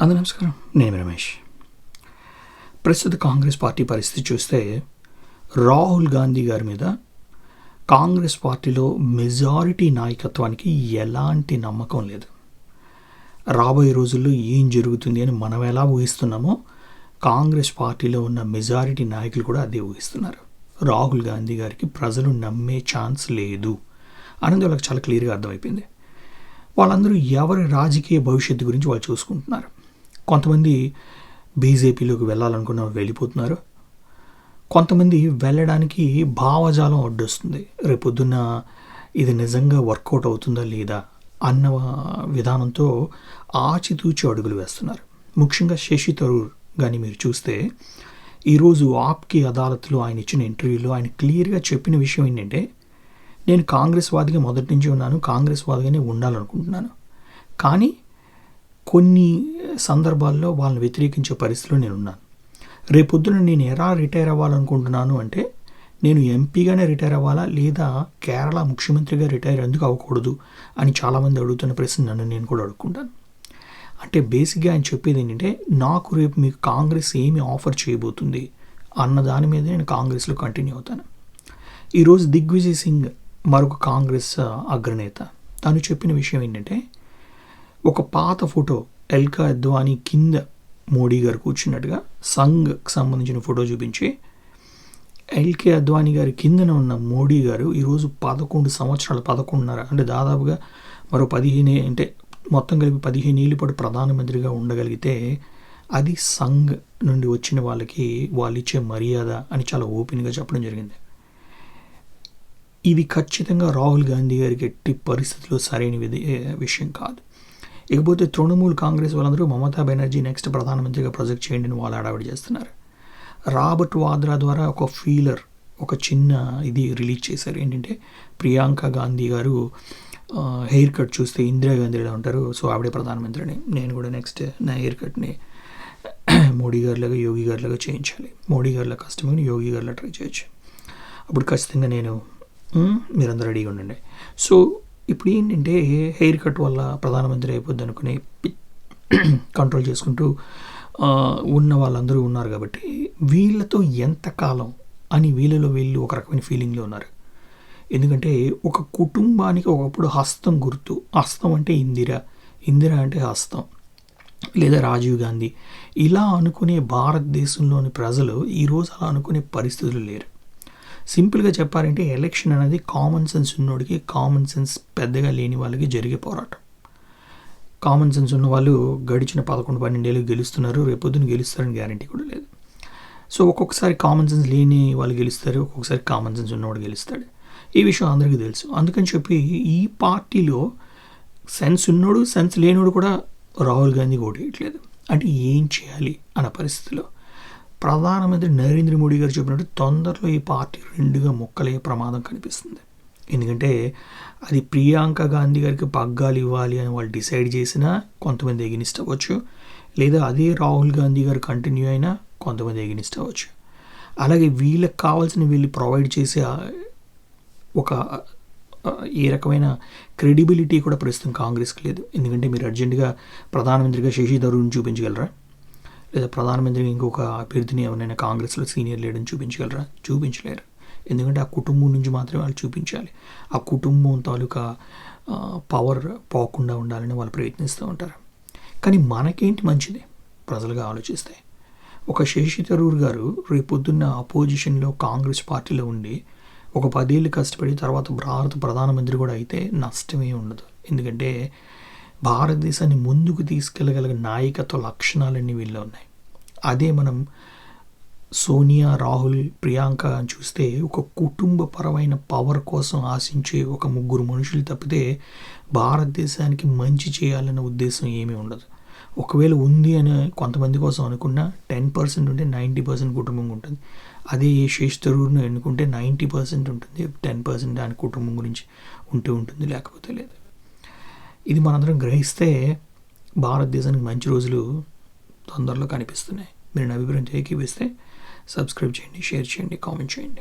అందు నమస్కారం. నేను రమేష్. ప్రస్తుత కాంగ్రెస్ పార్టీ పరిస్థితి చూస్తే రాహుల్ గాంధీ గారి మీద కాంగ్రెస్ పార్టీలో మెజారిటీ నాయకత్వానికి ఎలాంటి నమ్మకం లేదు. రాబోయే రోజుల్లో ఏం జరుగుతుంది అని మనం ఎలా ఊహిస్తున్నామో కాంగ్రెస్ పార్టీలో ఉన్న మెజారిటీ నాయకులు కూడా అదే ఊహిస్తున్నారు. రాహుల్ గాంధీ గారికి ప్రజలు నమ్మే ఛాన్స్ లేదు అనేది వాళ్ళకి చాలా క్లియర్గా అర్థమైపోయింది. వాళ్ళందరూ ఎవరి రాజకీయ భవిష్యత్తు గురించి వాళ్ళు చూసుకుంటున్నారు. కొంతమంది బీజేపీలోకి వెళ్ళాలనుకున్న వెళ్ళిపోతున్నారు. కొంతమంది వెళ్ళడానికి భావజాలం అడ్డొస్తుంది రేపొద్దున్న ఇది నిజంగా వర్కౌట్ అవుతుందా లేదా అన్న విధానంతో ఆచితూచి అడుగులు వేస్తున్నారు. ముఖ్యంగా శశి తరూర్ కానీ మీరు చూస్తే ఈరోజు ఆప్కి అదాలత్లో ఆయన ఇచ్చిన ఇంటర్వ్యూలో ఆయన క్లియర్గా చెప్పిన విషయం ఏంటంటే నేను కాంగ్రెస్ వాదిగా మొదటి నుంచి ఉన్నాను కాంగ్రెస్ వాదిగానే ఉండాలనుకుంటున్నాను. కానీ కొన్ని సందర్భాల్లో వాళ్ళని వ్యతిరేకించే పరిస్థితిలో నేను ఉన్నాను రేపొద్దున నేను ఎలా రిటైర్ అవ్వాలనుకుంటున్నాను అంటే నేను ఎంపీగానే రిటైర్ అవ్వాలా లేదా కేరళ ముఖ్యమంత్రిగా రిటైర్ ఎందుకు అవ్వకూడదు అని చాలామంది అడుగుతున్న ప్రశ్న నన్ను నేను కూడా అడుగుకుంటాను అంటే బేసిక్గా ఆయన చెప్పేది ఏంటంటే నాకు రేపు మీకు కాంగ్రెస్ ఏమి ఆఫర్ చేయబోతుంది అన్న దాని మీద నేను కాంగ్రెస్లో కంటిన్యూ అవుతాను. ఈరోజు దిగ్విజయ్ సింగ్ మరొక కాంగ్రెస్ అగ్రనేత. తను చెప్పిన విషయం ఏంటంటే ఒక పాత ఫోటో ఎల్కా అద్వానీ కింద మోడీ గారు కూర్చున్నట్టుగా సంఘ్కి సంబంధించిన ఫోటో చూపించి ఎల్కే అద్వానీ గారి కిందన ఉన్న మోడీ గారు ఈరోజు పదకొండు సంవత్సరాలు పదకొండున్నర అంటే దాదాపుగా మరో పదిహేను అంటే మొత్తం కలిపి పదిహేను ఏళ్ళు పాటు ప్రధానమంత్రిగా ఉండగలిగితే అది సంఘ్ నుండి వచ్చిన వాళ్ళకి వాళ్ళు ఇచ్చే మర్యాద అని చాలా ఓపెన్గా చెప్పడం జరిగింది. ఇది ఖచ్చితంగా రాహుల్ గాంధీ గారికి ఎట్టి పరిస్థితుల్లో సరైన విధి విషయం కాదు. ఇకపోతే తృణమూల్ కాంగ్రెస్ వాళ్ళందరూ మమతా బెనర్జీ నెక్స్ట్ ప్రధానమంత్రిగా ప్రొజెక్ట్ చేయండి అని వాళ్ళు హడావిడి చేస్తున్నారు. రాబర్ట్ వాద్రా ద్వారా ఒక ఫీలర్ ఒక చిన్న ఇది రిలీజ్ చేశారు. ఏంటంటే ప్రియాంక గాంధీ గారు హెయిర్ కట్ చూస్తే ఇందిరాగాంధీ ఎలా ఉంటారు. సో ఆవిడే ప్రధానమంత్రిని. నేను కూడా నెక్స్ట్ నా హెయిర్ కట్ని మోడీ గారిలాగా యోగి గారిలాగా చేయించాలి. మోడీ గారిలా కష్టమని యోగి గారిలా ట్రై చేయొచ్చు. అప్పుడు ఖచ్చితంగా నేను మీరందరూ రెడీగా ఉండండి. సో ఇప్పుడు ఏంటంటే హెయిర్ కట్ వల్ల ప్రధానమంత్రి అయిపోద్ది అనుకుని కంట్రోల్ చేసుకుంటూ ఉన్న వాళ్ళందరూ ఉన్నారు కాబట్టి వీళ్ళతో ఎంతకాలం అని వీళ్ళలో వీళ్ళు ఒక రకమైన ఫీలింగ్లో ఉన్నారు. ఎందుకంటే ఒక కుటుంబానికి ఒకప్పుడు హస్తం గుర్తు హస్తం అంటే ఇందిర ఇందిర అంటే హస్తం లేదా రాజీవ్ గాంధీ. ఇలా అనుకునే భారతదేశంలోని ప్రజలు ఈరోజు అలా అనుకునే పరిస్థితులు లేరు. సింపుల్గా చెప్పాలంటే ఎలక్షన్ అనేది కామన్ సెన్స్ ఉన్నోడికి కామన్ సెన్స్ పెద్దగా లేని వాళ్ళకి జరిగే పోరాటం. కామన్ సెన్స్ ఉన్న వాళ్ళు గడిచిన పదకొండు పన్నెండేళ్ళు గెలుస్తున్నారు రేపొద్దున గెలుస్తారని గ్యారంటీ కూడా లేదు. సో ఒక్కొక్కసారి కామన్ సెన్స్ లేని వాళ్ళు గెలుస్తారు ఒక్కొక్కసారి కామన్ సెన్స్ ఉన్నవాడు గెలుస్తాడు. ఈ విషయం అందరికీ తెలుసు. అందుకని చెప్పి ఈ పార్టీలో సెన్స్ ఉన్నోడు సెన్స్ లేనోడు కూడా రాహుల్ గాంధీ ఓటేయట్లేదు అంటే ఏం చేయాలి అన్న పరిస్థితిలో ప్రధానమంత్రి నరేంద్ర మోడీ గారు చెప్పినట్టు తొందరలో ఈ పార్టీ రెండుగా మొక్కలయ్యే ప్రమాదం కనిపిస్తుంది. ఎందుకంటే అది ప్రియాంక గాంధీ గారికి పగ్గాలు ఇవ్వాలి అని వాళ్ళు డిసైడ్ చేసినా కొంతమంది ఎగినిస్ట్ అవ్వచ్చు. లేదా అదే రాహుల్ గాంధీ గారు కంటిన్యూ అయినా కొంతమంది ఎగినిస్ట్ అవ్వచ్చు. అలాగే వీళ్ళకి కావాల్సిన వీళ్ళు ప్రొవైడ్ చేసే ఒక ఏ రకమైన క్రెడిబిలిటీ కూడా ప్రస్తుతం కాంగ్రెస్కి లేదు. ఎందుకంటే మీరు అర్జెంటుగా ప్రధానమంత్రిగా శశి థరూర్ని చూపించగలరా? లేదా ప్రధానమంత్రి ఇంకొక అభ్యర్థిని ఎవరైనా కాంగ్రెస్లో సీనియర్ లీడర్ని చూపించగలరా? చూపించలేరు. ఎందుకంటే ఆ కుటుంబం నుంచి మాత్రమే వాళ్ళు చూపించాలి. ఆ కుటుంబం తాలూకా పవర్ పోకుండా ఉండాలని వాళ్ళు ప్రయత్నిస్తూ ఉంటారు. కానీ మనకేంటి మంచిది? ప్రజలుగా ఆలోచిస్తే. ఒక శేషి తరూర్ గారు రేపొద్దున్న అపోజిషన్లో కాంగ్రెస్ పార్టీలో ఉండి ఒక పదేళ్ళు కష్టపడి తర్వాత భారత ప్రధానమంత్రి కూడా అయితే నష్టమే ఉండదు. ఎందుకంటే భారతదేశాన్ని ముందుకు తీసుకెళ్ళగలిగే నాయకత్వ లక్షణాలన్నీ వీళ్ళు ఉన్నాయి. అదే మనం సోనియా రాహుల్ ప్రియాంక అని చూస్తే ఒక కుటుంబపరమైన పవర్ కోసం ఆశించే ఒక ముగ్గురు మనుషులు తప్పితే భారతదేశానికి మంచి చేయాలన్న ఉద్దేశం ఏమీ ఉండదు. ఒకవేళ ఉంది అని కొంతమంది కోసం అనుకున్న టెన్ పర్సెంట్ ఉంటే నైంటీ పర్సెంట్ కుటుంబం ఉంటుంది. అదే ఏ శేష్ ఎన్నుకుంటే నైంటీ పర్సెంట్ ఉంటుంది. టెన్ పర్సెంట్ దాని కుటుంబం గురించి ఉంటే ఉంటుంది లేకపోతే లేదు. ఇది మనందరం గ్రహిస్తే భారతదేశానికి మంచి రోజులు తొందరలో కనిపిస్తున్నాయి. మీరు నా అభిప్రాయం ఏకీపిస్తే సబ్స్క్రైబ్ చేయండి షేర్ చేయండి కామెంట్ చేయండి.